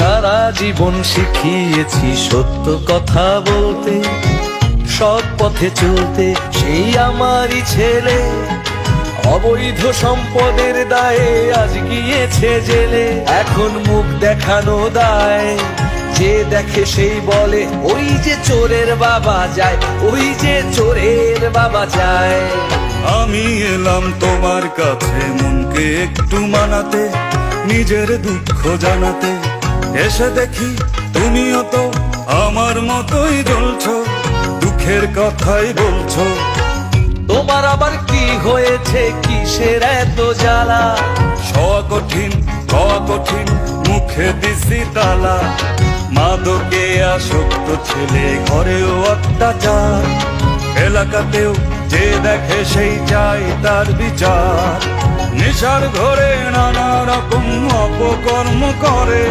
সারা জীবন শিখিয়েছি সত্য কথা বলতে, সৎ পথে চলতে সেই আমারই ছেলে। অবৈধ সম্পদের দায়ে আজ গিয়েছে জেলে, এখন মুখ দেখানো দায়। যে দেখে সেই বলে, ওই যে চোরের বাবা যায়, ওই যে চোরের বাবা যায়। আমি এলাম তোমার কাছে মনকে একটু মানাতে, নিজের দুঃখ জানাতে। এসে দেখি তুমিও তো আমার মতোই জ্বলছো দুঃখের কথাই বলছো। তোমার আবার কি হয়েছে? কিসের এত জ্বালা? কঠিন কঠিন মুখে দিছি তালা। মাদকে আসক্ত ছেলে ঘরেও অত্যাচার। এলাকাতেও যে দেখে সেই চাই তার বিচার। নেশার ঘরে নানা রকম অপকর্ম করে।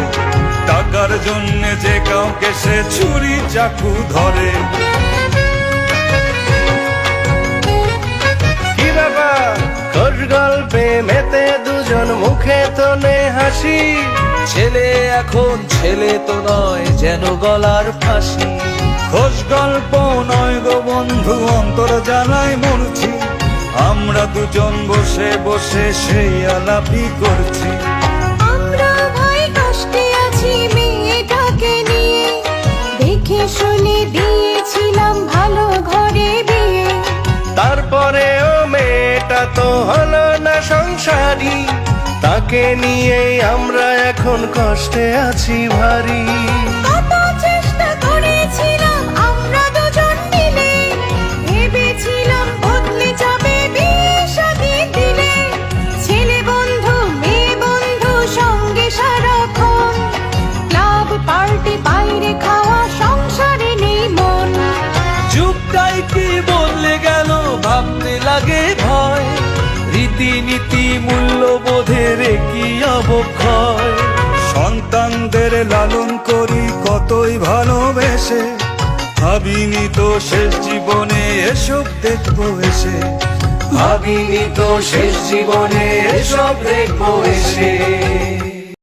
টাকার জন্য যে কাউকে সে ছুরি চাকু ধরে। কি ব্যাপার? খোঁজ গল্পে মেতে দুজন মুখে তো নে হাসি। ছেলে এখন ছেলে তো নয় যেন গলার ফাঁসি। খোঁজ গল্প নয় গো বন্ধু অন্তর জানাই মরছি। আমরা দুজন বসে বসে সেই আলাপি করছি। দিয়েছিলাম ভালো ঘরে বিয়ে। তারপরে ও মেয়েটা তো হলো না সংসারী। তাকে নিয়ে আমরা এখন কষ্টে আছি ভারী। যুগটাই কি বললে গেল? ভাবতে লাগে ভয়। রীতিনীতি মূল্যবোধের কি অবক্ষয়। সন্তানদের লালন করি কতই ভালোবেসে। ভাবিনি তো শেষ জীবনে এসব দেখব এসে। ভাবিনি তো শেষ জীবনে এসব দেখব এসে।